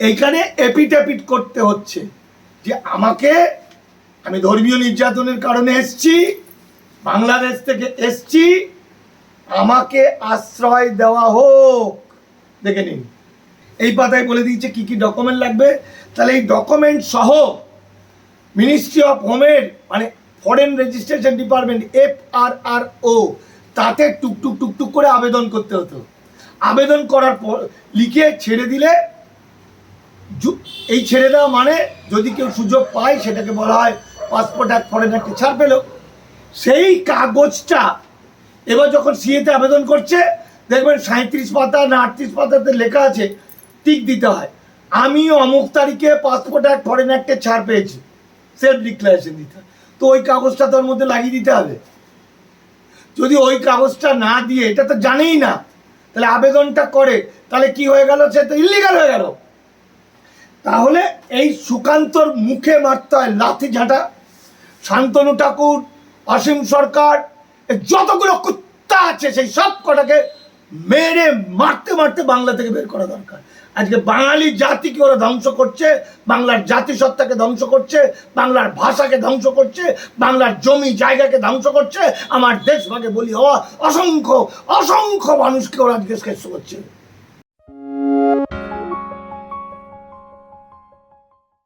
এইখানে এপিটেপিট করতে হচ্ছে যে আমাকে, আমি ধর্মীয় নির্যাতনের কারণে এসছি, বাংলাদেশ থেকে এসছি, আমাকে আশ্রয় দেওয়া হোক। দেখে নিন। এই পাতায় বলে দিয়েছে কি কি ডকুমেন্ট লাগবে? তাহলে এই ডকুমেন্ট সহ মিনিস্ট্রি অফ হোমের মানে foreign registration department F R R O তাতে টুকটুক টুকটুক করে আবেদন করতে হতো। আবেদন করার পর, লিখে ছেড়ে দিলে এই ছেড়ে দেওয়া মানে যদি কেউ সুযোগ পায়, সেটাকে বলা হয় পাসপোর্ট অ্যাক্ট ফরেন অ্যাক্টে ছাড় পেল। সেই কাগজটা এবার যখন সিএতে আবেদন করছে, দেখবেন সাঁত্রিশ পাতা না আটত্রিশ পাতাতে লেখা আছে, টিক দিতে হয়। আমি অমুক তারিখে পাসপোর্ট অ্যাক্ট ফরেন অ্যাক্টে ছাড় পেয়েছি। সেলফ ডিক্লারেশন দিতে তো ওই কাগজটা তোর মধ্যে লাগিয়ে দিতে হবে। যদি ওই কাগজটা না দিয়ে, এটা তো জানেই না, তাহলে আবেদনটা করে, তাহলে কি হয়ে গেল? সে তো ইলিগাল হয়ে গেল। তাহলে এই সুকান্তর মুখে মারতে হয় লাথি ঝাঁটা, শান্তনু ঠাকুর, অসীম সরকার যতগুলো কুত্তা আছে সেই সব কটাকে মেরে মারতে মারতে বাংলা থেকে বের করা দরকার। আজকে বাঙালি জাতিকে ওরা ধ্বংস করছে? বাংলার জাতিসত্তাকে ধ্বংস করছে? বাংলার ভাষাকে ধ্বংস করছে? বাংলার জমি জায়গাকে ধ্বংস করছে? আমার দেশ ভাগে বলি হওয়া অসংখ্য অসংখ্য মানুষকে ওরা আজকে শেষ করছে।